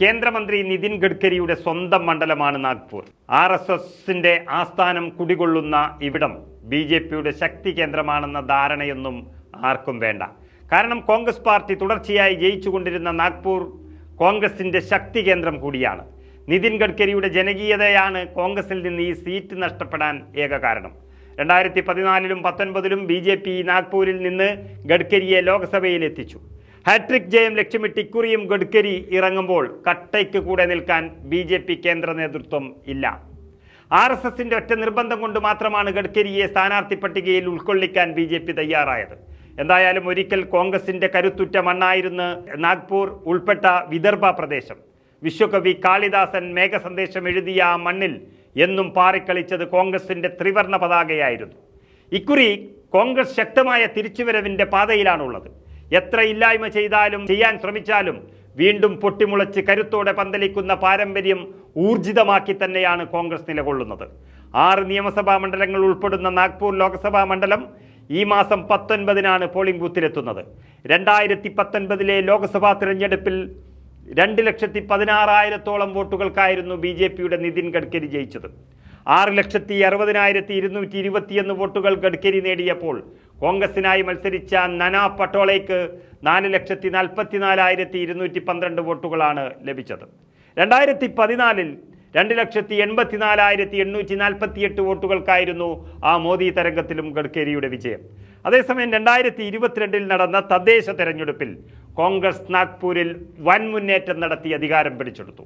കേന്ദ്രമന്ത്രി നിതിൻ ഗഡ്കരിയുടെ സ്വന്തം മണ്ഡലമാണ് നാഗ്പൂർ. ആർ എസ് എസിന്റെ ആസ്ഥാനം കുടികൊള്ളുന്ന ഇവിടം ബി ജെ പിയുടെ ശക്തി കേന്ദ്രമാണെന്ന ധാരണയൊന്നും ആർക്കും വേണ്ട. കാരണം കോൺഗ്രസ് പാർട്ടി തുടർച്ചയായി ജയിച്ചുകൊണ്ടിരുന്ന നാഗ്പൂർ കോൺഗ്രസിന്റെ ശക്തി കേന്ദ്രം കൂടിയാണ്. നിതിൻ ഗഡ്കരിയുടെ ജനകീയതയാണ് കോൺഗ്രസിൽ നിന്ന് ഈ സീറ്റ് നഷ്ടപ്പെടാൻ ഏക കാരണം. രണ്ടായിരത്തി പതിനാലിലും പത്തൊൻപതിലും ബി ജെ പി നാഗ്പൂരിൽ നിന്ന് ഗഡ്കരിയെ ലോക്സഭയിൽ എത്തിച്ചു ഹാട്രിക് ജയം ലക്ഷ്യമിട്ട് ഇക്കുറിയും ഗഡ്കരി ഇറങ്ങുമ്പോൾ കട്ടയ്ക്ക് കൂടെ നിൽക്കാൻ ബി ജെ പി കേന്ദ്ര നേതൃത്വം ഇല്ല. ആർ എസ് എസിന്റെ ഒറ്റ നിർബന്ധം കൊണ്ട് മാത്രമാണ് ഗഡ്കരിയെ സ്ഥാനാർത്ഥി പട്ടികയിൽ ഉൾക്കൊള്ളിക്കാൻ ബി ജെ പി തയ്യാറായത്. എന്തായാലും ഒരിക്കൽ കോൺഗ്രസിന്റെ കരുത്തുറ്റ മണ്ണായിരുന്നു നാഗ്പൂർ ഉൾപ്പെട്ട വിദർഭ പ്രദേശം. വിശ്വകവി കാളിദാസൻ മേഘസന്ദേശം എഴുതിയ ആ മണ്ണിൽ എന്നും പാറിക്കളിച്ചത് കോൺഗ്രസിന്റെ ത്രിവർണ പതാകയായിരുന്നു. ഇക്കുറി കോൺഗ്രസ് ശക്തമായ തിരിച്ചുവരവിന്റെ പാതയിലാണുള്ളത്. എത്ര ഇല്ലായ്മ ചെയ്താലും ചെയ്യാൻ ശ്രമിച്ചാലും വീണ്ടും പൊട്ടിമുളച്ച് കരുത്തോടെ പന്തലിക്കുന്ന പാരമ്പര്യം ഊർജിതമാക്കി തന്നെയാണ് കോൺഗ്രസ് നിലകൊള്ളുന്നത്. ആറ് നിയമസഭാ മണ്ഡലങ്ങൾ ഉൾപ്പെടുന്ന നാഗ്പൂർ ലോക്സഭാ മണ്ഡലം ഈ മാസം പത്തൊൻപതിനാണ് പോളിംഗ് ബൂത്തിലെത്തുന്നത്. രണ്ടായിരത്തി പത്തൊൻപതിലെ ലോക്സഭാ തിരഞ്ഞെടുപ്പിൽ രണ്ട് ലക്ഷത്തി പതിനാറായിരത്തോളം വോട്ടുകൾക്കായിരുന്നു ബി ജെ പിയുടെ നിതിൻ ഗഡ്കരി ജയിച്ചത്. ആറ് ലക്ഷത്തി അറുപതിനായിരത്തി ഇരുന്നൂറ്റി ഇരുപത്തിയൊന്ന് വോട്ടുകൾ ഗഡ്കരി നേടിയപ്പോൾ കോൺഗ്രസിനായി മത്സരിച്ച നന പട്ടോളയ്ക്ക് നാല് ലക്ഷത്തി നാൽപ്പത്തി നാലായിരത്തി ഇരുന്നൂറ്റി പന്ത്രണ്ട് വോട്ടുകളാണ് ലഭിച്ചത്. രണ്ടായിരത്തി പതിനാലിൽ രണ്ട് ലക്ഷത്തി എൺപത്തി നാലായിരത്തി എണ്ണൂറ്റി നാൽപ്പത്തി എട്ട് വോട്ടുകൾക്കായിരുന്നു ആ മോദി തരംഗത്തിലും ഗഡ്കരിയുടെ വിജയം. അതേസമയം രണ്ടായിരത്തി ഇരുപത്തിരണ്ടിൽ നടന്ന തദ്ദേശ തെരഞ്ഞെടുപ്പിൽ കോൺഗ്രസ് നാഗ്പൂരിൽ വൻ മുന്നേറ്റം നടത്തി അധികാരം പിടിച്ചെടുത്തു.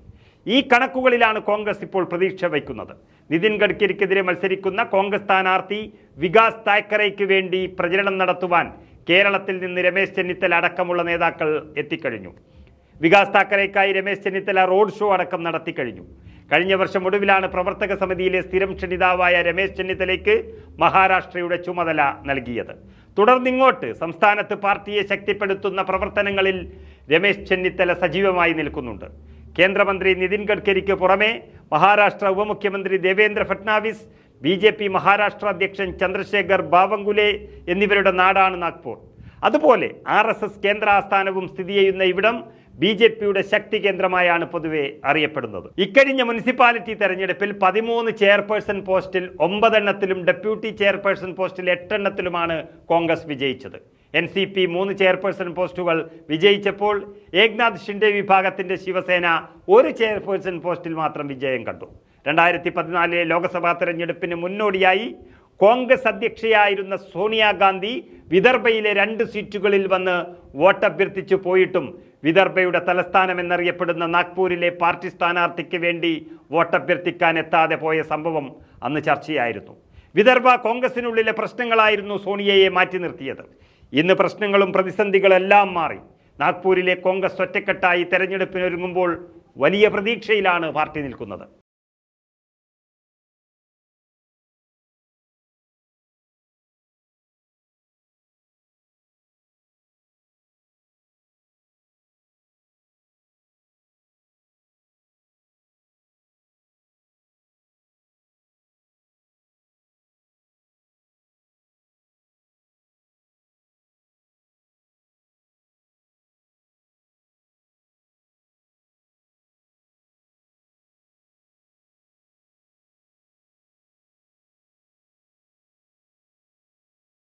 ഈ കണക്കുകളിലാണ് കോൺഗ്രസ് ഇപ്പോൾ പ്രതീക്ഷ വയ്ക്കുന്നത്. നിതിൻ ഗഡ്കരിക്കെതിരെ മത്സരിക്കുന്ന കോൺഗ്രസ് സ്ഥാനാർത്ഥി വികാസ് താക്കറയ്ക്ക് വേണ്ടി പ്രചരണം നടത്തുവാൻ കേരളത്തിൽ നിന്ന് രമേശ് ചെന്നിത്തല അടക്കമുള്ള നേതാക്കൾ എത്തിക്കഴിഞ്ഞു. വികാസ് താക്കറേക്കായി രമേശ് ചെന്നിത്തല റോഡ് ഷോ അടക്കം നടത്തിക്കഴിഞ്ഞു. കഴിഞ്ഞ വർഷം ഒടുവിലാണ് പ്രവർത്തക സമിതിയിലെ സ്ഥിരം ക്ഷണിതാവായ രമേശ് ചെന്നിത്തലയ്ക്ക് മഹാരാഷ്ട്രയുടെ ചുമതല നൽകിയത്. തുടർന്നിങ്ങോട്ട് സംസ്ഥാനത്ത് പാർട്ടിയെ ശക്തിപ്പെടുത്തുന്ന പ്രവർത്തനങ്ങളിൽ രമേശ് ചെന്നിത്തല സജീവമായി നിൽക്കുന്നുണ്ട്. കേന്ദ്രമന്ത്രി നിതിൻ ഗഡ്കരിക്ക് പുറമെ മഹാരാഷ്ട്ര ഉപമുഖ്യമന്ത്രി Devendra Fadnavis B J P Maharashtra അധ്യക്ഷൻ ചന്ദ്രശേഖർ ബാവങ്കുലെ എന്നിവരുടെ നാടാണ് നാഗ്പൂർ. അതുപോലെ ആർ എസ് എസ് കേന്ദ്ര ആസ്ഥാനവും സ്ഥിതി ചെയ്യുന്ന ഇവിടം ബി ജെ പിയുടെ ശക്തി കേന്ദ്രമായാണ് പൊതുവെ അറിയപ്പെടുന്നത്. ഇക്കഴിഞ്ഞ മുനിസിപ്പാലിറ്റി തെരഞ്ഞെടുപ്പിൽ പതിമൂന്ന് ചെയർപേഴ്സൺ പോസ്റ്റിൽ ഒമ്പതെണ്ണത്തിലും ഡെപ്യൂട്ടി ചെയർപേഴ്സൺ പോസ്റ്റിൽ എട്ടെണ്ണത്തിലുമാണ് കോൺഗ്രസ് വിജയിച്ചത്. എൻ സി പി മൂന്ന് ചെയർപേഴ്സൺ പോസ്റ്റുകൾ വിജയിച്ചപ്പോൾ ഏക്നാഥ് ഷിൻഡെ വിഭാഗത്തിന്റെ ശിവസേന ഒരു ചെയർപേഴ്സൺ പോസ്റ്റിൽ മാത്രം വിജയം കണ്ടു. രണ്ടായിരത്തി പതിനാലിലെ ലോക്സഭാ തെരഞ്ഞെടുപ്പിന് മുന്നോടിയായി കോൺഗ്രസ് അധ്യക്ഷയായിരുന്ന സോണിയാഗാന്ധി വിദർഭയിലെ രണ്ട് സീറ്റുകളിൽ വന്ന് വോട്ടഭ്യർത്ഥിച്ചു പോയിട്ടും വിദർഭയുടെ തലസ്ഥാനം എന്നറിയപ്പെടുന്ന നാഗ്പൂരിലെ പാർട്ടി സ്ഥാനാർത്ഥിക്ക് വേണ്ടി വോട്ടഭ്യർത്ഥിക്കാൻ എത്താതെ പോയ സംഭവം അന്ന് ചർച്ചയായിരുന്നു. വിദർഭ കോൺഗ്രസിനുള്ളിലെ പ്രശ്നങ്ങളായിരുന്നു സോണിയയെ മാറ്റി നിർത്തിയത്. ഇന്ന് പ്രശ്നങ്ങളും പ്രതിസന്ധികളെല്ലാം മാറി. നാഗ്പൂരിലെ കോൺഗ്രസ് ഒറ്റക്കെട്ടായി തെരഞ്ഞെടുപ്പിനൊരുങ്ങുമ്പോൾ വലിയ പ്രതീക്ഷയിലാണ് പാർട്ടി നിൽക്കുന്നത്.